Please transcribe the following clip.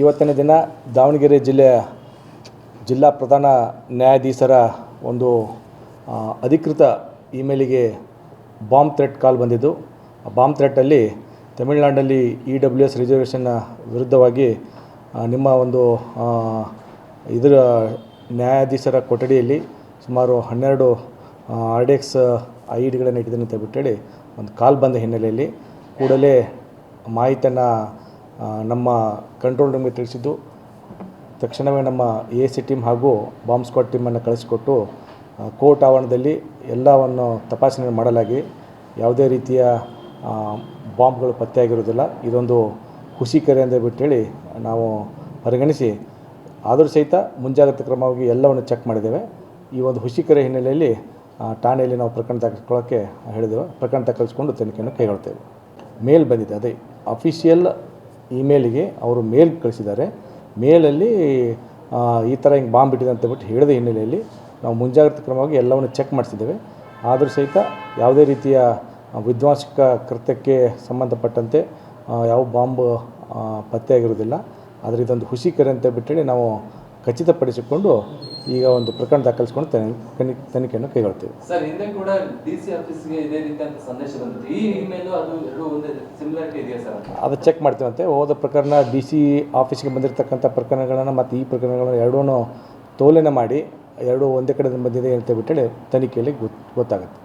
ಇವತ್ತಿನ ದಿನ ದಾವಣಗೆರೆ ಜಿಲ್ಲೆಯ ಜಿಲ್ಲಾ ಪ್ರಧಾನ ನ್ಯಾಯಾಧೀಶರ ಒಂದು ಅಧಿಕೃತ ಇಮೇಲಿಗೆ ಬಾಂಬ್ ಥ್ರೆಟ್ ಕಾಲ್ ಬಂದಿದ್ದು. ಆ ಬಾಂಬ್ ಥ್ರೆಟ್ಟಲ್ಲಿ ತಮಿಳುನಾಡಿನಲ್ಲಿ ಇ ಡಬ್ಲ್ಯೂ ಎಸ್ ರಿಸರ್ವೇಷನ್ನ ವಿರುದ್ಧವಾಗಿ ನಿಮ್ಮ ಒಂದು ಇದರ ನ್ಯಾಯಾಧೀಶರ ಕೊಠಡಿಯಲ್ಲಿ ಸುಮಾರು ಹನ್ನೆರಡು ಆರ್ ಡಿ ಎಕ್ಸ್ ಐ ಡಿಗಳನ್ನು ಇಟ್ಟಿದ್ದೀನಿ ಅಂತ ಬಿಟ್ಟೇಳಿ ಒಂದು ಕಾಲ್ ಬಂದ ಹಿನ್ನೆಲೆಯಲ್ಲಿ ಕೂಡಲೇ ಮಾಹಿತಿಯನ್ನು ನಮ್ಮ ಕಂಟ್ರೋಲ್ ರೂಮ್ಗೆ ತಿಳಿಸಿದ್ದು ತಕ್ಷಣವೇ ನಮ್ಮ ಎ ಸಿ ಟೀಮ್ ಹಾಗೂ ಬಾಂಬ್ ಸ್ಕ್ವಾಡ್ ಟೀಮನ್ನು ಕಳಿಸಿಕೊಟ್ಟು ಕೋರ್ಟ್ ಆವರಣದಲ್ಲಿ ಎಲ್ಲವನ್ನು ತಪಾಸಣೆ ಮಾಡಲಾಗಿ ಯಾವುದೇ ರೀತಿಯ ಬಾಂಬ್ಗಳು ಪತ್ತೆಯಾಗಿರುವುದಿಲ್ಲ. ಇದೊಂದು ಹುಸಿಕರೆ ಅಂತ ಬಿಟ್ಟೇಳಿ ನಾವು ಪರಿಗಣಿಸಿ ಆದರೂ ಸಹಿತ ಮುಂಜಾಗ್ರತಾ ಕ್ರಮವಾಗಿ ಎಲ್ಲವನ್ನು ಚೆಕ್ ಮಾಡಿದ್ದೇವೆ. ಈ ಒಂದು ಹುಸಿಕರೆ ಹಿನ್ನೆಲೆಯಲ್ಲಿ ಆ, ಠಾಣೆಯಲ್ಲಿ ನಾವು ಪ್ರಕರಣ ದಾಖಲಿಸ್ಕೊಳ್ಳೋಕ್ಕೆ ಹೇಳಿದ್ದೇವೆ. ಪ್ರಕರಣ ದಾಖಲಿಸ್ಕೊಂಡು ತನಿಖೆಯನ್ನು ಕೈಗೊಳ್ತೇವೆ ಮೇಲ್ ಬಂದಿದೆ ಅದೇ ಅಫಿಷಿಯಲ್ ಇಮೇಲಿಗೆ ಅವರು ಮೇಲ್ ಕಳಿಸಿದ್ದಾರೆ. ಮೇಲಲ್ಲಿ ಈ ಥರ ಹಿಂಗೆ ಬಾಂಬ್ ಇಟ್ಟಿದೆ ಅಂತ ಬಿಟ್ಟು ಹೇಳಿದ ಹಿನ್ನೆಲೆಯಲ್ಲಿ ನಾವು ಮುಂಜಾಗ್ರತಾ ಕ್ರಮವಾಗಿ ಎಲ್ಲವನ್ನು ಚೆಕ್ ಮಾಡಿಸಿದ್ದೇವೆ ಆದರೂ ಸಹಿತ ಯಾವುದೇ ರೀತಿಯ ವಿಧ್ವಂಸಕ ಕೃತ್ಯಕ್ಕೆ ಸಂಬಂಧಪಟ್ಟಂತೆ ಯಾವ ಬಾಂಬ್ ಪತ್ತೆಯಾಗಿರೋದಿಲ್ಲ ಆದರೆ ಇದೊಂದು ಹುಸಿಕರೆ ಅಂತ ಬಿಟ್ಟೇಳಿ ನಾವು ಖಚಿತಪಡಿಸಿಕೊಂಡು ಈಗ ಒಂದು ಪ್ರಕರಣ ದಾಖಲಿಸಿಕೊಂಡು ತನಿ- ತನಿ- ತನಿಖೆಯನ್ನು ಕೈಗೊಳ್ತೇವೆ. ಸರ್ ಹಿಂದೆ ಕೂಡ ಡಿ ಸಿ ಆಫೀಸ್ಗೆ ಇದೇ ರೀತಿಯಂತ ಸಂದೇಶ ಬಂದಿತ್ತು. ಈ ಇಮೇಲು ಅದು ಎರಡು ಒಂದೇ ಸಿಮಿಲಾರಿಟಿ ಇದೆಯಾ ಸರ್? ಅದು ಚೆಕ್ ಮಾಡ್ತೀವಂತೆ ಹೋದ ಪ್ರಕರಣ ಡಿ ಸಿ ಆಫೀಸ್ಗೆ ಬಂದಿರತಕ್ಕಂಥ ಪ್ರಕರಣಗಳನ್ನು ಮತ್ತು ಈ ಪ್ರಕರಣಗಳನ್ನು ಎರಡೂ ತೋಲನೆ ಮಾಡಿ ಎರಡೂ ಒಂದೇ ಕಡೆ ಬಂದಿದೆ ಅಂತ ಬಿಟ್ಟೇಳಿ ತನಿಖೆಯಲ್ಲಿ ಗೊತ್ತು ಗೊತ್ತಾಗುತ್ತೆ.